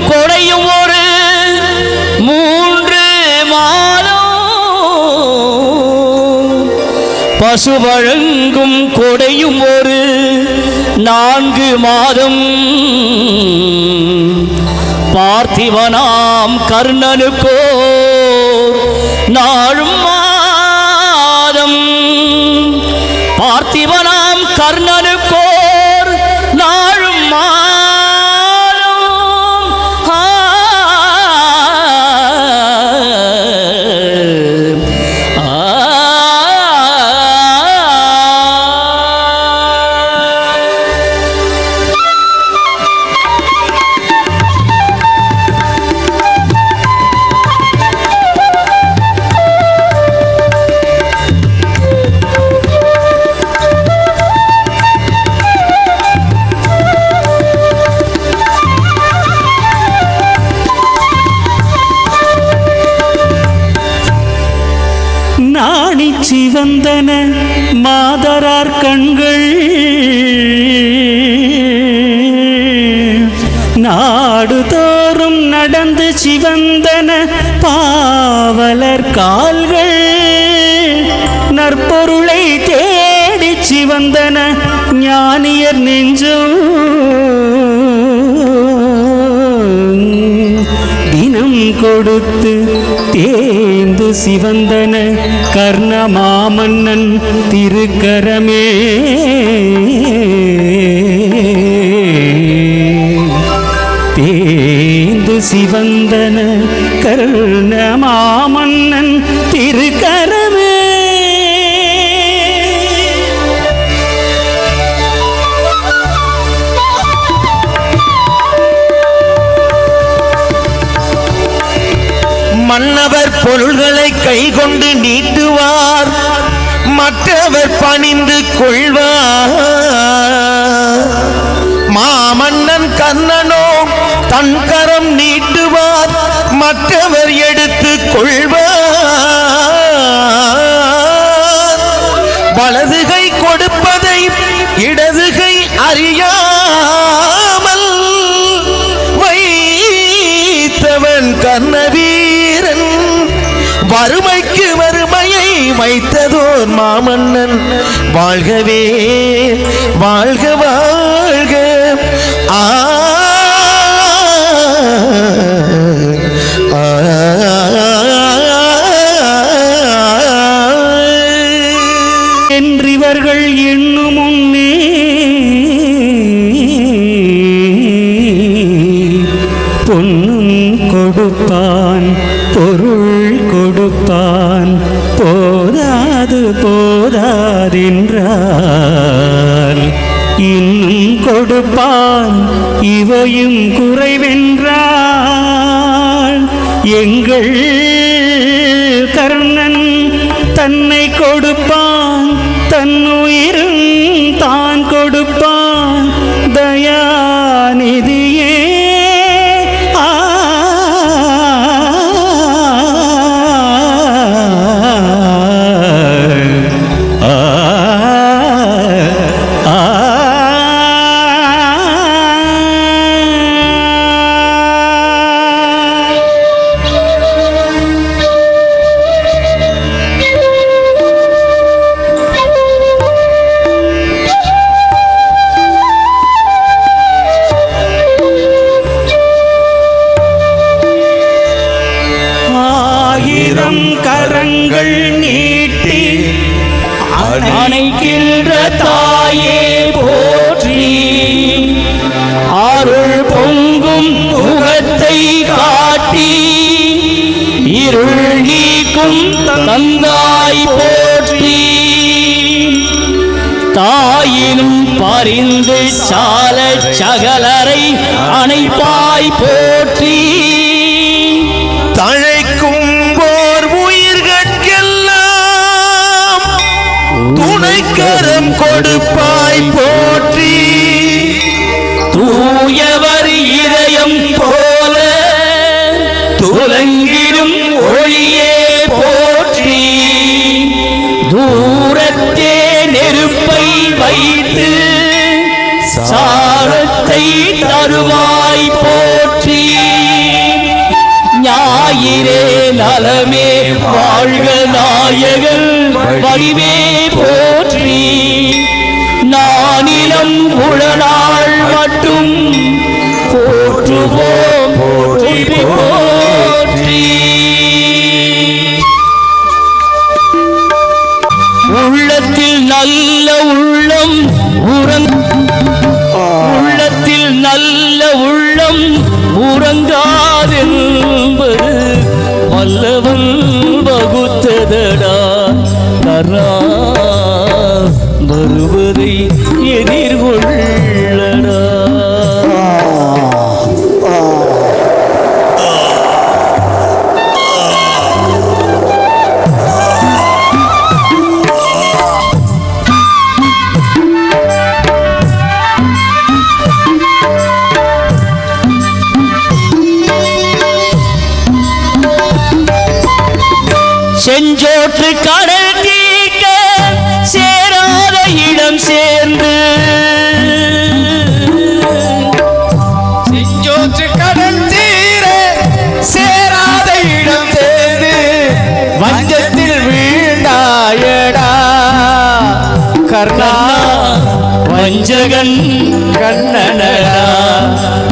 கொடையும் ஒரு மூன்று மாதம். பசு வழங்கும் கொடையும் ஒரு நான்கு மாதம். பார்த்திவனாம் கர்ணனுக்கோ நாளும் மாதம். பார்த்திவனாம் கர்ணனுக்கோ நாணி சிவந்தன மாதரார் கண்கள். நாடுதோறும் நடந்து சிவந்தன பாவலர் கால்கள். நற்பொருளை தேடி சிவந்தன ஞானியர் நெஞ்சும். கொடுத்து தேந்து சிவந்தன கர்ண மாமன்னன் திருக்கரமே. தேந்து சிவந்தன கர்ண பொருள்களை கை கைகொண்டு நீட்டுவார் மற்றவர் பணிந்து கொள்வார். மாமன்னன் கண்ணனோ தன் கரம் நீட்டுவார் மற்றவர் எடுத்து கொள்வார். வலதுகை கொடுப்பதை இடதுகை அறியாமல் மாமன்னன். வாழ்கவே வாழ்க இவையும் குறைவென்றால் எங்கள் கர்ணன் தன்னை கொடுப்பான் தன்னுயிரும் இருள் தந்தாய் போற்றி. தாயினும் பரிந்து சால சகலரை அணைப்பாய் போற்றி. தழைக்கும் போர் உயிர்கட்கெல்லாம் துணைக்கரம் கொடுப்பாய் போ வருவாய் போற்றி. ஞாயிறே நலமே வாழ்க நாயகன் வடிவே போற்றி. நானிலம் உழநாள் மட்டும் போற்றுவோம் போற்றி போற்றி. உள்ளத்தில் நல்ல உள்ளம் உறங்க நல்ல உள்ளம் உறங்காதென்பது வல்லவன் வகுத்ததடா. தரா வருவதை எதிர்கொள்ள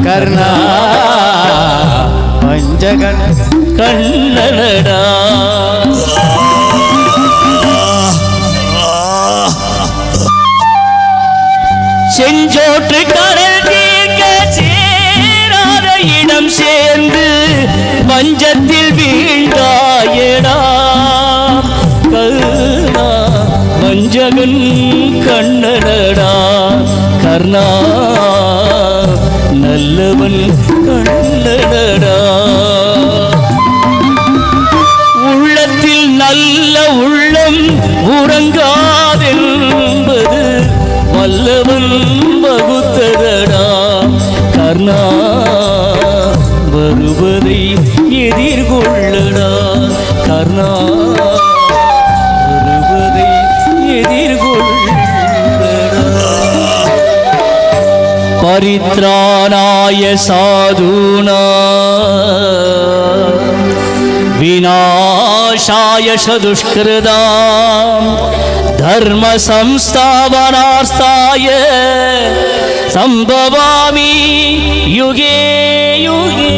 கர்ணா. வஞ்சகன் கண்ணனடா. செஞ்சோற்று கடல் தீர்க்க சேராத இடம் சேர்ந்து மஞ்சத்தில் வீழ்ந்தாயடா. கருணா மஞ்சகன் கண்ணனடா. கர்ணா அல்லா வருவதை எதிர்கொள்ளடா. கர்ணா வருவதை எதிர்கொள்ளடா. பரித்ராணாய சாதுனா. வினாஷாய சதுஷ்கிருதாம் ധർമ്മ സംസ്ഥാപനാസ്ഥായ സംഭവാമി യുഗേ യുഗേ